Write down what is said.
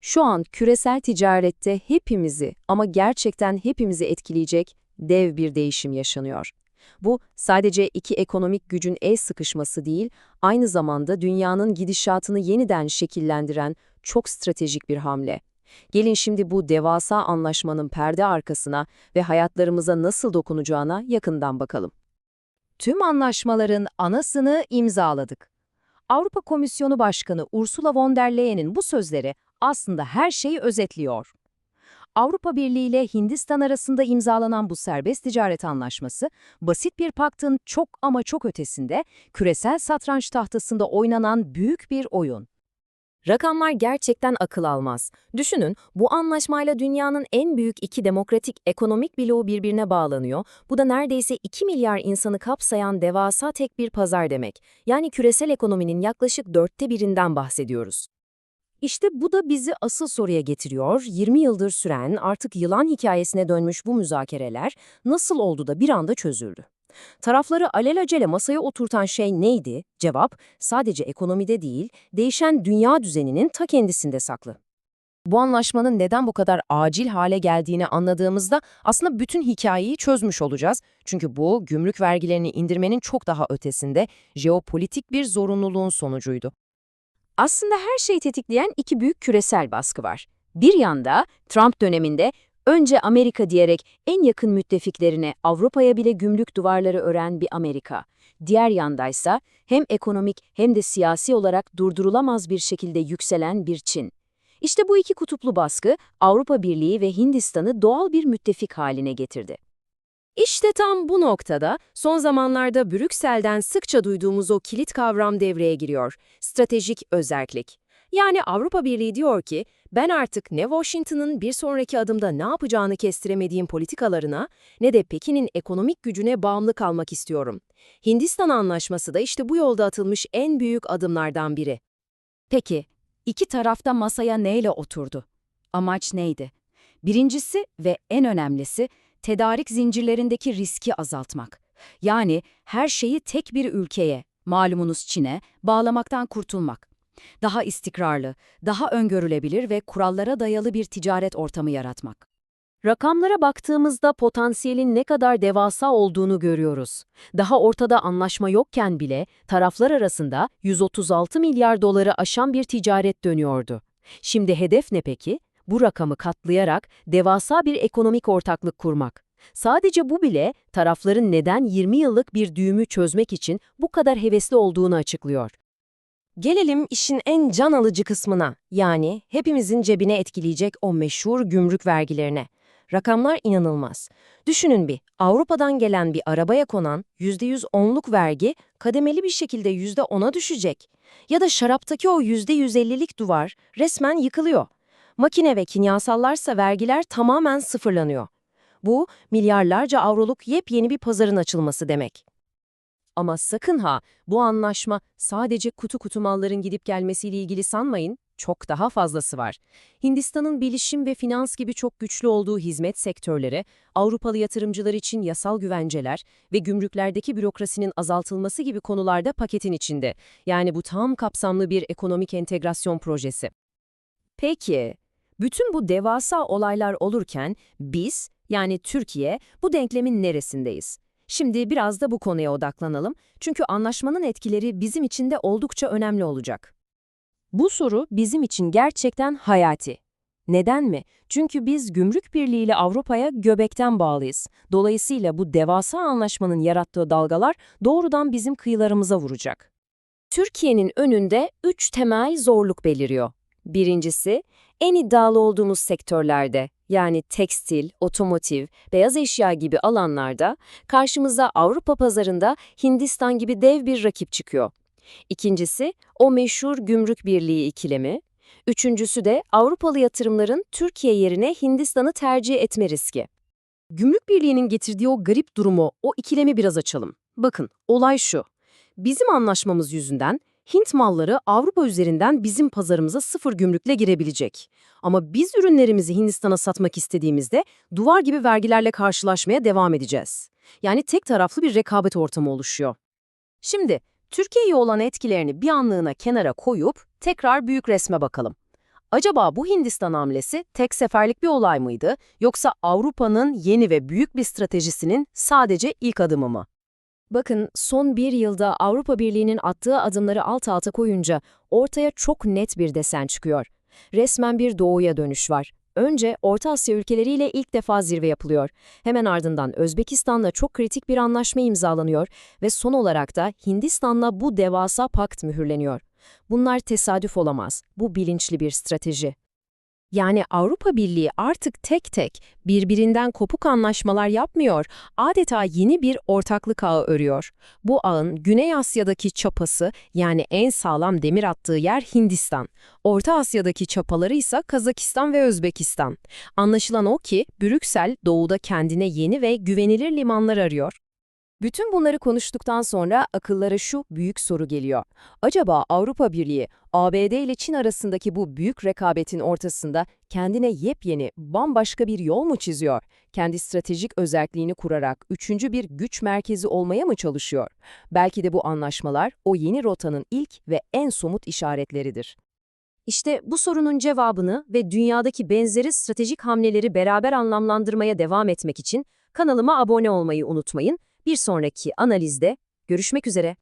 Şu an küresel ticarette hepimizi ama gerçekten hepimizi etkileyecek dev bir değişim yaşanıyor. Bu sadece iki ekonomik gücün el sıkışması değil, aynı zamanda dünyanın gidişatını yeniden şekillendiren çok stratejik bir hamle. Gelin şimdi bu devasa anlaşmanın perde arkasına ve hayatlarımıza nasıl dokunacağına yakından bakalım. Tüm anlaşmaların anasını imzaladık. Avrupa Komisyonu Başkanı Ursula von der Leyen'in bu sözleri aslında her şeyi özetliyor. Avrupa Birliği ile Hindistan arasında imzalanan bu serbest ticaret anlaşması, basit bir paktın çok ama çok ötesinde, küresel satranç tahtasında oynanan büyük bir oyun. Rakamlar gerçekten akıl almaz. Düşünün, bu anlaşmayla dünyanın en büyük iki demokratik ekonomik bloğu birbirine bağlanıyor. Bu da neredeyse 2 milyar insanı kapsayan devasa tek bir pazar demek. Yani küresel ekonominin yaklaşık dörtte birinden bahsediyoruz. İşte bu da bizi asıl soruya getiriyor. 20 yıldır süren, artık yılan hikayesine dönmüş bu müzakereler nasıl oldu da bir anda çözüldü? Tarafları alelacele masaya oturtan şey neydi? Cevap, sadece ekonomide değil, değişen dünya düzeninin ta kendisinde saklı. Bu anlaşmanın neden bu kadar acil hale geldiğini anladığımızda aslında bütün hikayeyi çözmüş olacağız. Çünkü bu, gümrük vergilerini indirmenin çok daha ötesinde jeopolitik bir zorunluluğun sonucuydu. Aslında her şeyi tetikleyen iki büyük küresel baskı var. Bir yanda Trump döneminde önce Amerika diyerek en yakın müttefiklerine Avrupa'ya bile gümrük duvarları ören bir Amerika. Diğer yandaysa hem ekonomik hem de siyasi olarak durdurulamaz bir şekilde yükselen bir Çin. İşte bu iki kutuplu baskı Avrupa Birliği ve Hindistan'ı doğal bir müttefik haline getirdi. İşte tam bu noktada son zamanlarda Brüksel'den sıkça duyduğumuz o kilit kavram devreye giriyor. Stratejik özerklik. Yani Avrupa Birliği diyor ki, ben artık ne Washington'ın bir sonraki adımda ne yapacağını kestiremediğim politikalarına ne de Pekin'in ekonomik gücüne bağımlı kalmak istiyorum. Hindistan Anlaşması da işte bu yolda atılmış en büyük adımlardan biri. Peki, iki tarafta masaya neyle oturdu? Amaç neydi? Birincisi ve en önemlisi, tedarik zincirlerindeki riski azaltmak. Yani her şeyi tek bir ülkeye, malumunuz Çin'e, bağlamaktan kurtulmak. Daha istikrarlı, daha öngörülebilir ve kurallara dayalı bir ticaret ortamı yaratmak. Rakamlara baktığımızda potansiyelin ne kadar devasa olduğunu görüyoruz. Daha ortada anlaşma yokken bile taraflar arasında 136 milyar doları aşan bir ticaret dönüyordu. Şimdi hedef ne peki? Bu rakamı katlayarak devasa bir ekonomik ortaklık kurmak. Sadece bu bile tarafların neden 20 yıllık bir düğümü çözmek için bu kadar hevesli olduğunu açıklıyor. Gelelim işin en can alıcı kısmına, yani hepimizin cebine etkileyecek o meşhur gümrük vergilerine. Rakamlar inanılmaz. Düşünün bir, Avrupa'dan gelen bir arabaya konan %100 onluk vergi kademeli bir şekilde %10'a düşecek. Ya da şaraptaki o %150'lik duvar resmen yıkılıyor. Makine ve kimyasallarsa vergiler tamamen sıfırlanıyor. Bu, milyarlarca avroluk yepyeni bir pazarın açılması demek. Ama sakın ha, bu anlaşma sadece kutu kutu malların gidip gelmesiyle ilgili sanmayın, çok daha fazlası var. Hindistan'ın bilişim ve finans gibi çok güçlü olduğu hizmet sektörleri, Avrupalı yatırımcılar için yasal güvenceler ve gümrüklerdeki bürokrasinin azaltılması gibi konularda paketin içinde. Yani bu tam kapsamlı bir ekonomik entegrasyon projesi. Peki, bütün bu devasa olaylar olurken biz, yani Türkiye, bu denklemin neresindeyiz? Şimdi biraz da bu konuya odaklanalım çünkü anlaşmanın etkileri bizim için de oldukça önemli olacak. Bu soru bizim için gerçekten hayati. Neden mi? Çünkü biz gümrük birliği ile Avrupa'ya göbekten bağlıyız. Dolayısıyla bu devasa anlaşmanın yarattığı dalgalar doğrudan bizim kıyılarımıza vuracak. Türkiye'nin önünde üç temel zorluk beliriyor. Birincisi, en iddialı olduğumuz sektörlerde, yani tekstil, otomotiv, beyaz eşya gibi alanlarda karşımıza Avrupa pazarında Hindistan gibi dev bir rakip çıkıyor. İkincisi, o meşhur gümrük birliği ikilemi. Üçüncüsü de Avrupalı yatırımların Türkiye yerine Hindistan'ı tercih etme riski. Gümrük Birliği'nin getirdiği o garip durumu, o ikilemi biraz açalım. Bakın, olay şu. Bizim anlaşmamız yüzünden Hint malları Avrupa üzerinden bizim pazarımıza sıfır gümrükle girebilecek. Ama biz ürünlerimizi Hindistan'a satmak istediğimizde duvar gibi vergilerle karşılaşmaya devam edeceğiz. Yani tek taraflı bir rekabet ortamı oluşuyor. Şimdi Türkiye'ye olan etkilerini bir anlığına kenara koyup tekrar büyük resme bakalım. Acaba bu Hindistan hamlesi tek seferlik bir olay mıydı yoksa Avrupa'nın yeni ve büyük bir stratejisinin sadece ilk adımı mı? Bakın son bir yılda Avrupa Birliği'nin attığı adımları alt alta koyunca ortaya çok net bir desen çıkıyor. Resmen bir doğuya dönüş var. Önce Orta Asya ülkeleriyle ilk defa zirve yapılıyor. Hemen ardından Özbekistan'la çok kritik bir anlaşma imzalanıyor ve son olarak da Hindistan'la bu devasa pakt mühürleniyor. Bunlar tesadüf olamaz. Bu bilinçli bir strateji. Yani Avrupa Birliği artık tek tek birbirinden kopuk anlaşmalar yapmıyor, adeta yeni bir ortaklık ağı örüyor. Bu ağın Güney Asya'daki çapası yani en sağlam demir attığı yer Hindistan. Orta Asya'daki çapaları ise Kazakistan ve Özbekistan. Anlaşılan o ki Brüksel doğuda kendine yeni ve güvenilir limanlar arıyor. Bütün bunları konuştuktan sonra akıllara şu büyük soru geliyor. Acaba Avrupa Birliği, ABD ile Çin arasındaki bu büyük rekabetin ortasında kendine yepyeni, bambaşka bir yol mu çiziyor? Kendi stratejik özelliğini kurarak üçüncü bir güç merkezi olmaya mı çalışıyor? Belki de bu anlaşmalar o yeni rotanın ilk ve en somut işaretleridir. İşte bu sorunun cevabını ve dünyadaki benzeri stratejik hamleleri beraber anlamlandırmaya devam etmek için kanalıma abone olmayı unutmayın. Bir sonraki analizde görüşmek üzere.